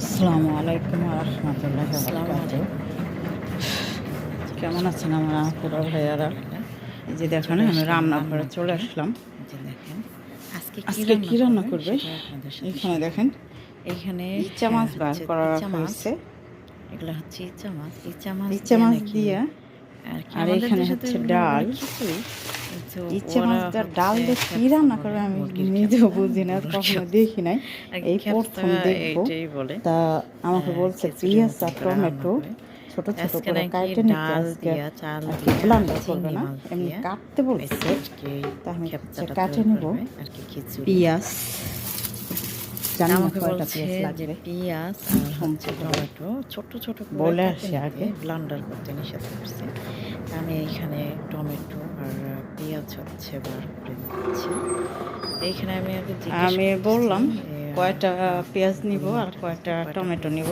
আসসালামু আলাইকুম রহমতুল্লাহ। কেমন আছেন আমার আপুরা ভাইয়ারা? এই যে দেখেন আমি রান্না করে চলে আসলাম। আজকে কি রান্না করবে? এখানে দেখেন এইখানে ইচ্ছা মাছ বার করা হয়েছে। এগুলো হচ্ছে ইচ্ছা মাছ। ইচ্ছা মাছ ইচ্ছা দিয়ে মাছ দিয়ে। আর এখানে হচ্ছে ডাল। ইচ্ছা ওরা মাছ দেওয়ার ডাল দিয়ে কি রান্না করবে আমি নিজেও বুঝি না কখনো দেখি নাই। এই প্রথম দেখব। তা আমাকে হ্যাঁ, বলছে পিঁয়াজ আর টমেটো ছোট ছোট করে কাটে নিতে আজকে ব্লান্ডার করবে না। এমনি কাটতে বলছে। তা আমি কাটে নেব। পেঁয়াজ জানি না আমাকে কয়টা পেঁয়াজ লাগবে। পেঁয়াজ আর হচ্ছে টমেটো। ছোট ছোট বলে আসি আগে। ব্লান্ডার করতে নিষেধ করছে। আমি এইখানে টমেটো আর পেঁয়াজ হচ্ছে বার করে নিচ্ছি। এইখানে আমি আগে আমি বললাম কয়টা পেঁয়াজ নিব আর কয়টা টমেটো নিব।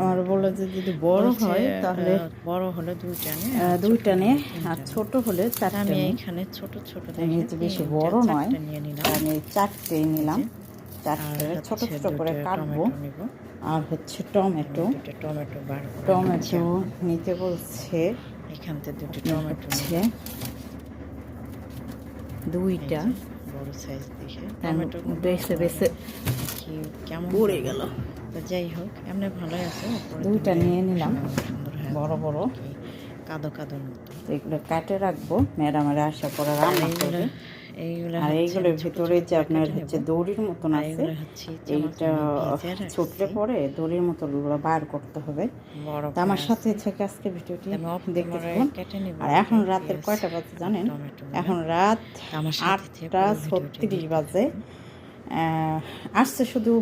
আমার বলল যে যদি বড় হয় তাহলে বড় হলে দুইটা নে আর দুইটা ছোট নে হলে আর ছোট হলে তা আমি নে। এইখানে ছোট ছোট বেশি বড় নয়। নিয়ে নিলাম। তা আমি চারটেই নিলাম। চারটে ছোট ছোট করে কাটবো। আর হচ্ছে টমেটো। টমেটো বার টমেটো নিতে বলছে। এখান থেকে দুটো টমেটো দুইটা। বড় সাইজ দেখে। টমেটো বেছে বেছে কি কেমন পড়ে গেল। তো যাই হোক এমনি ভালোই আছে। দুইটা নিয়ে নিলাম। বড় বড়। কাদো কাদোর মতো এগুলো কাটে রাখব। ম্যাডামের আসার পরে রান্না এইগুলো আর এইগুলোর ভিতরে যে আপনার হচ্ছে দড়ির মতন আছে এইটা ছুটলে পরে দড়ির মতো বার করতে হবে। তা আমার সাথে থেকে আজকে ভিডিওটি দেখতে থাকুন আর এখন রাতের কয়টা বাজে জানেন? এখন রাত আটটা ছত্রিশ বাজে। আহ, আসছে শুধু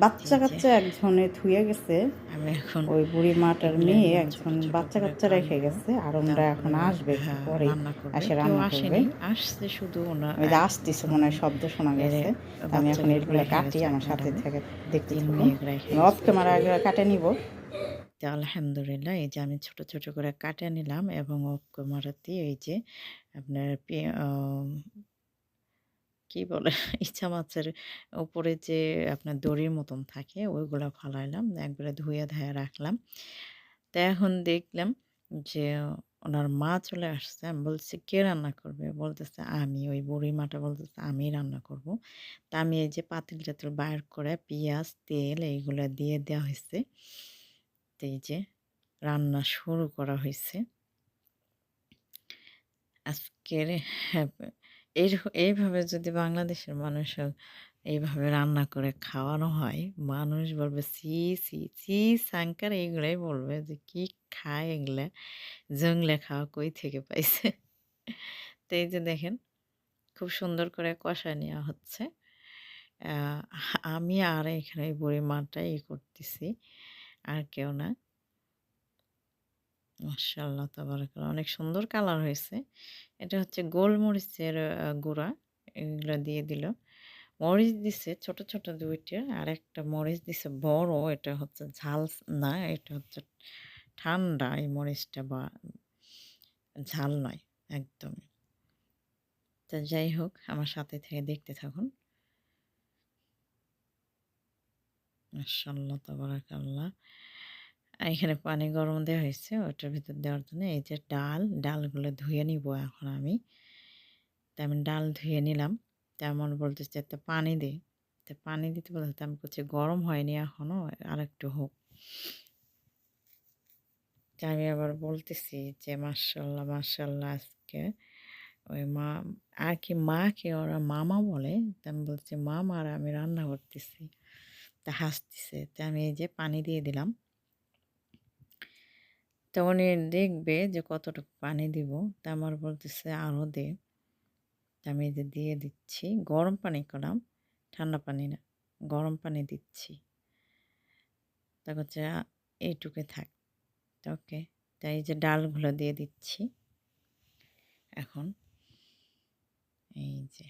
বাচ্চা কাচ্চা একজনে থুয়ে গেছে। আমি এখন ওই বুড়ি মাটার মেয়ে একজন বাচ্চা কাচ্চা রেখে গেছে আর ওনারা এখন আসবে হ্যাঁ, রান্না করবে। এসে রান্না করবে। আসছে শুধু ওনার ওই যে আসতেছে মনে হয় শব্দ শোনা গেছে। আমি এখন এগুলো কাটি আমার সাথে। থেকে দেখতে অফ ক্যামেরা আগে কাটে নিব। তো আলহামদুলিল্লাহ এই যে আমি ছোট ছোট করে কাটে নিলাম এবং মারাতে এই যে আপনার কি বলে, ইচ্ছা মাছের উপরে যে আপনার দড়ির মতন থাকে, ওইগুলো ফালাইলাম, একবারে ধুয়ে ধুয়ে রাখলাম। তো এখন দেখলাম যে ওনার মা চলে আসছে, আমি বলছি কে রান্না করবে? বলতেছে, আমি। ওই বুড়ি মাটা বলতেছে, আমি রান্না করব। তা আমি এই যে পাতিল টাতিল বাইর করে পেঁয়াজ, তেল এইগুলো দিয়ে দেওয়া হয়েছে তো এই যে রান্না শুরু করা হয়েছে আজকের এই এইভাবে যদি বাংলাদেশের মানুষও এইভাবে রান্না করে খাওয়ানো হয়, মানুষ বলবে, সি সি সি সাংকার এইগুলাই বলবে যে, কি খায় এগুলা? জংলে খাওয়া কই থেকে পাইছে? তো এই যে দেখেন, খুব সুন্দর করে কষায় নেওয়া হচ্ছে। আমি আর এখানে বুড়ি মাটাই করতেছি, আর কেউ না। মাশাআল্লাহ তাবারাকাল্লাহ। অনেক সুন্দর কালার হয়েছে। এটা হচ্ছে গোলমরিচের গুঁড়া। এগুলো দিয়ে দিল। মরিচ দিছে ছোট ছোট দুইটা। আর একটা মরিচ দিছে বড়। এটা হচ্ছে ঝাল না, এটা হচ্ছে ঠান্ডা এই মরিচটা বা ঝাল নয়, একদমই। তো যাই হোক, আমার সাথে থেকে দেখতে থাকুন। মাশাআল্লাহ তাবারাকাল্লাহ। এখানে পানি গরম দেওয়া হয়েছে, ওটার ভিতর দেওয়ার জন্য এই যে ডাল, ডালগুলো ধুয়ে নিব এখন আমি। তা আমি ডাল ধুয়ে নিলাম। তেমন বলতেছে একটা পানি দে। তো পানি দিতে বলতে আমি বলছি গরম হয়নি এখনও আর একটু হোক। তা আমি আবার বলতেছি যে মার্শাল্লাহ মার্শাল্লাহ আজকে ওই মা, আর কি মাকে ওরা মামা বলে। তা আমি বলছি মামা আর আমি রান্না করতেছি। তা হাসতেছে। তা আমি এই যে পানি দিয়ে দিলাম। তো উনি দেখবে যে, কতটুকু পানি দিব? তা আমার বলতেছে আরও দে। আমি যে, দিয়ে দিচ্ছি। গরম পানি করলাম ঠান্ডা পানি না, গরম পানি দিচ্ছি। তা হচ্ছে এইটুকে থাক। ওকে তাই যে, ডালগুলো দিয়ে দিচ্ছি। এখন এই যে,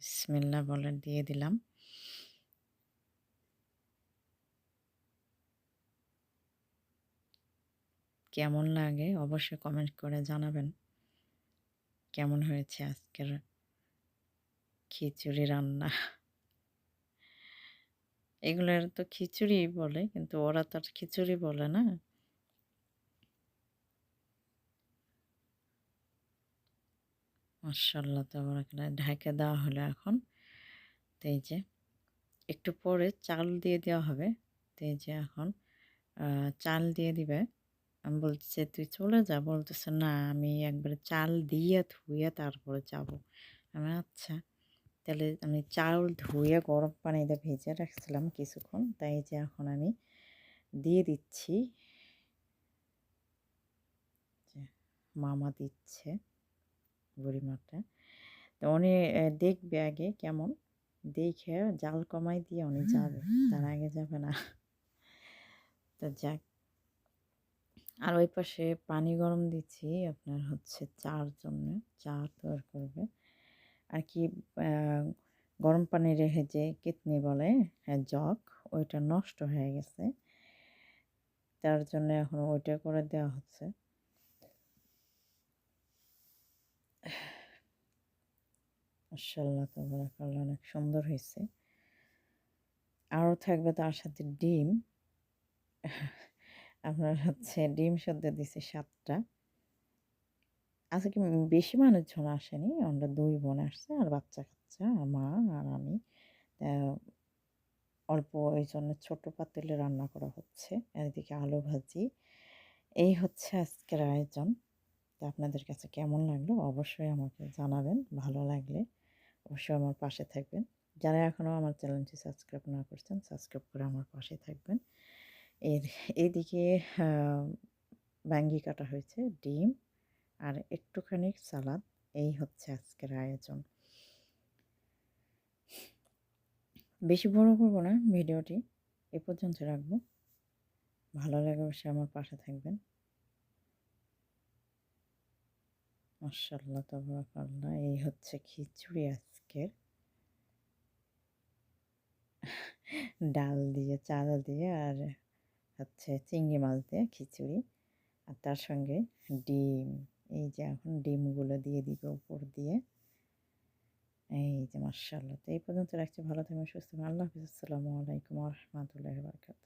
বিসমিল্লাহ বলে দিয়ে দিলাম। কেমন লাগে অবশ্যই কমেন্ট করে জানাবেন। কেমন হয়েছে আজকের খিচুড়ি রান্না? এগুলার তো খিচুড়ি বলে, কিন্তু ওরা তো আর খিচুড়ি বলে না। মাশাল্লাহ তাবারাকাল্লাহ ঢাকা দেওয়া হলো এখন। তো এই যে একটু পরে চাল দিয়ে দেওয়া হবে। তো যে এখন চাল দিয়ে দিবে। আমি বলতেছি তুই চলে যা। বলতেছে না আমি একবারে চাল দিয়ে ধুয়ে তারপরে যাব। আমি আচ্ছা। তাহলে আমি চাল ধুয়ে গরম পানিতে ভেজে রাখছিলাম কিছুক্ষণ। তাই যে এখন আমি দিয়ে দিচ্ছি। মামা দিচ্ছে বুড়িমাটা। তো উনি দেখবে আগে কেমন? দেখে জাল কমাই দিয়ে উনি যাবে। তার আগে যাবে না। তো যাক। আর ওই পাশে পানি গরম দিচ্ছি আপনার হচ্ছে চার জন্য, চা তৈরি করবে। আর কি গরম পানি রেখে যে কিতনি বলে হ্যাঁ জগ, ওইটা নষ্ট হয়ে গেছে। তার জন্য এখন ওইটা করে দেওয়া হচ্ছে। অনেক সুন্দর হয়েছে। আরও থাকবে তার সাথে ডিম। আপনার হচ্ছে ডিম সদ্য দিছে সাতটা। আজকে কি বেশি মানুষজন আসেনি, আমরা দুই বোন আসছে, আর বাচ্চা কাচ্চা মা আর আমি। অল্প এই জন্য ছোটো পাতিলে রান্না করা হচ্ছে, এদিকে আলু ভাজি। এই হচ্ছে আজকের আয়োজন। তো আপনাদের কাছে কেমন লাগল অবশ্যই আমাকে জানাবেন, ভালো লাগলে অবশ্যই আমার পাশে থাকবেন। যারা এখনও আমার চ্যানেলটি সাবস্ক্রাইব না করছেন, সাবস্ক্রাইব করে আমার পাশে থাকবেন। এর এদিকে ব্যাঙ্গি কাটা হয়েছে, ডিম আর একটুখানি সালাদ। এই হচ্ছে আজকের আয়োজন। বেশি বড় করব না, ভিডিওটি এ পর্যন্ত রাখব। ভালো লাগে অবশ্যই আমার পাশে থাকবেন। মাশাল্লাহ তাবারাকাল্লাহ, এই হচ্ছে খিচুড়ি আজকের। ডাল দিয়ে, চাল দিয়ে আর হচ্ছে চিংড়ি মাছ দিয়ে খিচুড়ি। আর তার সঙ্গে ডিম, এই যে এখন ডিমগুলো দিয়ে দিব উপর দিয়ে। এই যে মার্শাল্লাহ তো এই পর্যন্ত রাখছি, ভালো থাকবেন, সুস্থ আল্লাহ হাফিজ, আসসালামু আলাইকুম রহমতুল্লাহ বারকাত